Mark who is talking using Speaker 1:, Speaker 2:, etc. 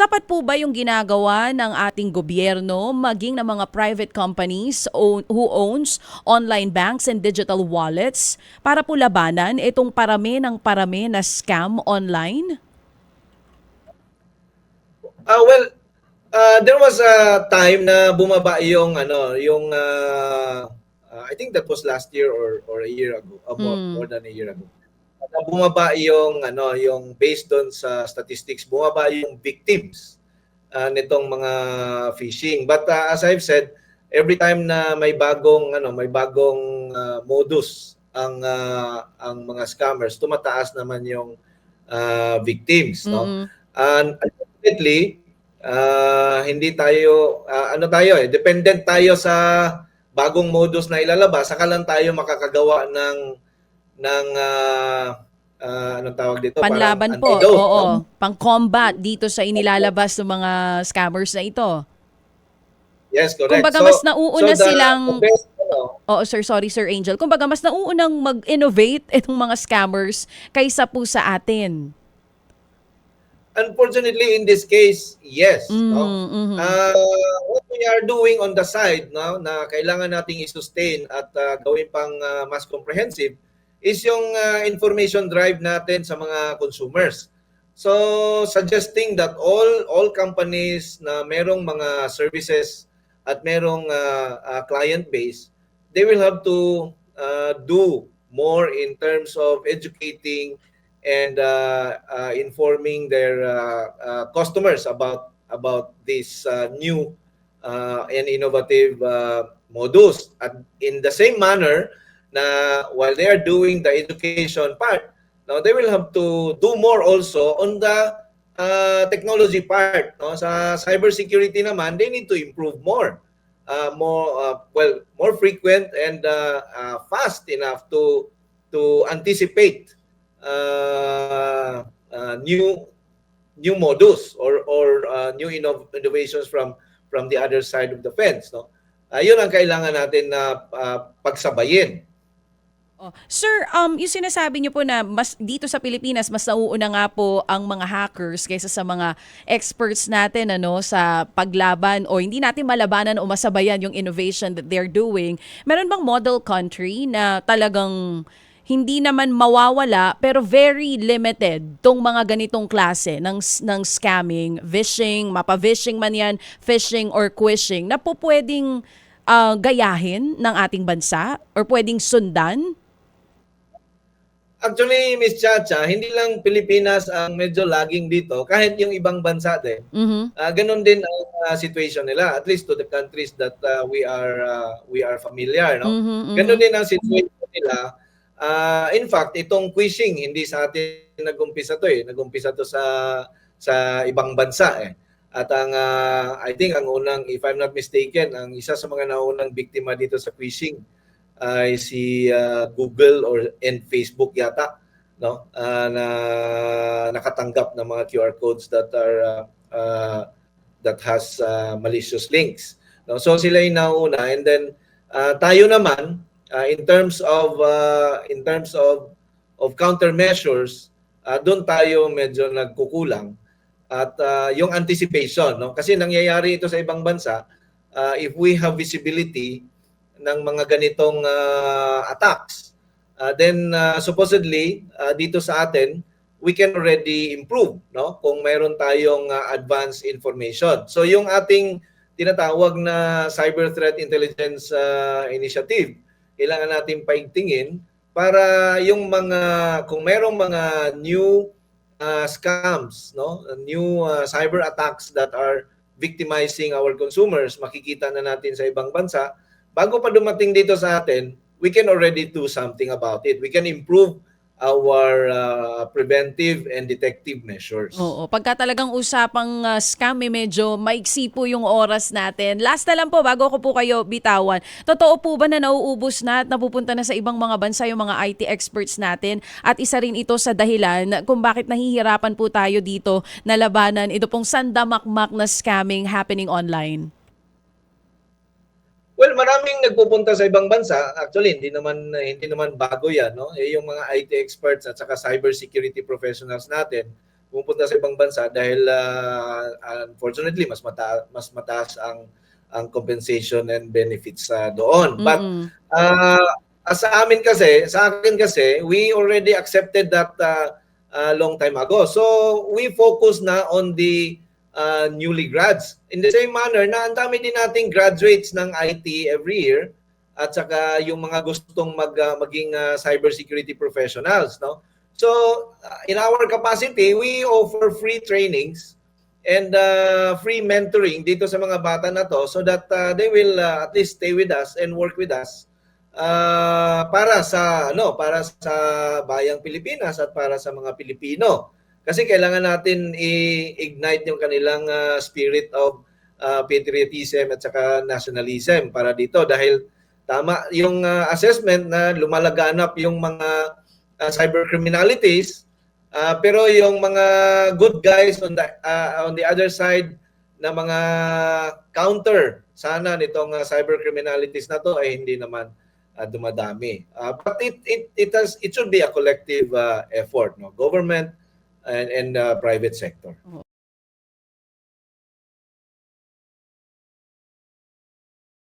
Speaker 1: Sapat po ba yung ginagawa ng ating gobyerno maging ng mga private companies own- who owns online banks and digital wallets para po labanan itong parami ng parami na scam online?
Speaker 2: Ah well, uh, there was a time na bumaba yung ano, yung uh, uh, I think that was last year or or a year ago, uh, more,
Speaker 1: Hmm.
Speaker 2: more than a year ago. Na bumaba yung ano, yung based on sa statistics, bumaba yung victims uh, nitong mga phishing. But uh, as I've said, every time na may bagong ano, may bagong uh, modus ang uh, ang mga scammers, tumataas naman yung uh, victims, no?
Speaker 1: Mm-mm.
Speaker 2: And unfortunately, ah, hindi tayo, ah, ano tayo eh, dependent tayo sa bagong modus na ilalabas, saka lang tayo makakagawa ng, ng, ah, ah, anong tawag dito? Parang
Speaker 1: Panlaban po,
Speaker 2: antidote,
Speaker 1: oo.
Speaker 2: no?
Speaker 1: Pang-combat dito sa inilalabas ng mga scammers na ito.
Speaker 2: Yes, correct.
Speaker 1: Kumbaga mas nauuna
Speaker 2: the-
Speaker 1: silang
Speaker 2: best, ano,
Speaker 1: Oo, sir, sorry Sir Angel. Kumbaga mas nauunang mag-innovate itong mga scammers kaysa po sa atin.
Speaker 2: unfortunately, in this case, yes. no?
Speaker 1: Mm, mhm.
Speaker 2: Ah, what we are doing on the side no, na kailangan nating i-sustain at ah, gawin pang ah, mas comprehensive is yung ah, information drive natin sa mga consumers. So suggesting that all all companies na merong mga services at merong ah, ah, client base, they will have to ah, do more in terms of educating and uh, uh, informing their uh, uh, customers about about this uh, new uh, and innovative uh, modus. At in the same manner, na while they are doing the education part, now they will have to do more also on the uh, technology part. No? Sa cybersecurity naman, they need to improve more. Uh, more uh, well more frequent and uh, uh, fast enough to to anticipate uh, uh, new new modus or or uh, new inno- innovations from from the other side of the fence no ayun ang kailangan natin na uh, pagsabayin
Speaker 1: Oh. Sir, um, yung sinasabi niyo po na mas dito sa Pilipinas mas nauuna nga po ang mga hackers kaysa sa mga experts natin ano sa paglaban o hindi natin malabanan o masabayan yung innovation that they're doing. Meron bang model country na talagang hindi naman mawawala pero very limited tong mga ganitong klase ng ng scamming, phishing, mapa-phishing man yan, phishing or quishing na po pwedeng ah, gayahin ng ating bansa or pwedeng sundan?
Speaker 2: Actually Miss Chacha hindi lang Pilipinas ang medyo lagging dito kahit yung ibang bansa din
Speaker 1: Mhm.
Speaker 2: Ah, ganun din ang ah, situation nila at least to the countries that ah, we are ah, we are familiar no
Speaker 1: Mhm, mhm.
Speaker 2: Ganun din ang situation nila. Ah, in fact, itong quishing hindi sa atin nag-umpisa to eh. Nag-umpisa to sa sa ibang bansa eh. At ang ah, I think ang unang if I'm not mistaken, ang isa sa mga naunang biktima dito sa quishing ay si ah, Google or and Facebook yata no? Ah, na nakatanggap ng mga QR codes that are ah, ah, that has ah, malicious links no? So sila yung nauna and then ah, tayo naman uh, in terms of uh, in terms of of countermeasures uh, doon tayo medyo nagkukulang at uh, yung anticipation no? Kasi nangyayari ito sa ibang bansa uh, if we have visibility ng mga ganitong uh, attacks. Uh, then uh, supposedly uh, dito sa atin we can already improve no? Kung mayroon tayong uh, advanced information. So yung ating tinatawag na cyber threat intelligence uh, initiative kailangan natin paigtingin para yung mga kung merong mga new uh, scams no? New uh, cyber attacks that are victimizing our consumers makikita na natin sa ibang bansa bago pa dumating dito sa atin we can already do something about it we can improve our uh, preventive and detective measures
Speaker 1: Oo, pagka talagang usapang uh, scam, eh, medyo maiksi po yung oras natin. Last na lang po, bago ko po kayo bitawan. Totoo po ba na nauubos na at napupunta na sa ibang mga bansa yung mga IT experts natin? At isa rin ito sa dahilan kung bakit nahihirapan po tayo dito na labanan ito pong sandamakmak na scamming happening online.
Speaker 2: Well, maraming nagpupunta sa ibang bansa. Actually, hindi naman hindi naman bago 'yan, no? Eh, yung mga IT experts at saka cybersecurity professionals natin pupunta sa ibang bansa dahil ah, ah, unfortunately mas mata mas mataas ang ang compensation and benefits sa doon. But
Speaker 1: Mm-mm.
Speaker 2: uh, sa amin kasi, sa akin kasi, we already accepted that uh, uh, long time ago. So we focus na on the uh, newly grads. In the same manner na ang dami din nating graduates ng IT every year at saka yung mga gustong mag uh, maging uh, cybersecurity professionals, no? So uh, in our capacity, we offer free trainings and uh, free mentoring dito sa mga bata na to so that uh, they will uh, at least stay with us and work with us uh, para sa ano para sa bayang Pilipinas at para sa mga Pilipino kasi kailangan natin i-ignite yung kanilang uh, spirit of uh, patriotism at saka nationalism para dito dahil tama yung uh, assessment na lumalaganap yung mga uh, cyber criminalities uh, pero yung mga good guys on the uh, on the other side na mga counter sana nitong uh, cyber criminalities na to ay hindi naman uh, dumadami. Uh, but it it it has it should be a collective uh, effort no government and and uh, private sector.